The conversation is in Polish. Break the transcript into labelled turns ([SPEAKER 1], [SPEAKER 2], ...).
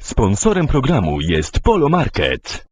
[SPEAKER 1] Sponsorem programu jest Polo Market.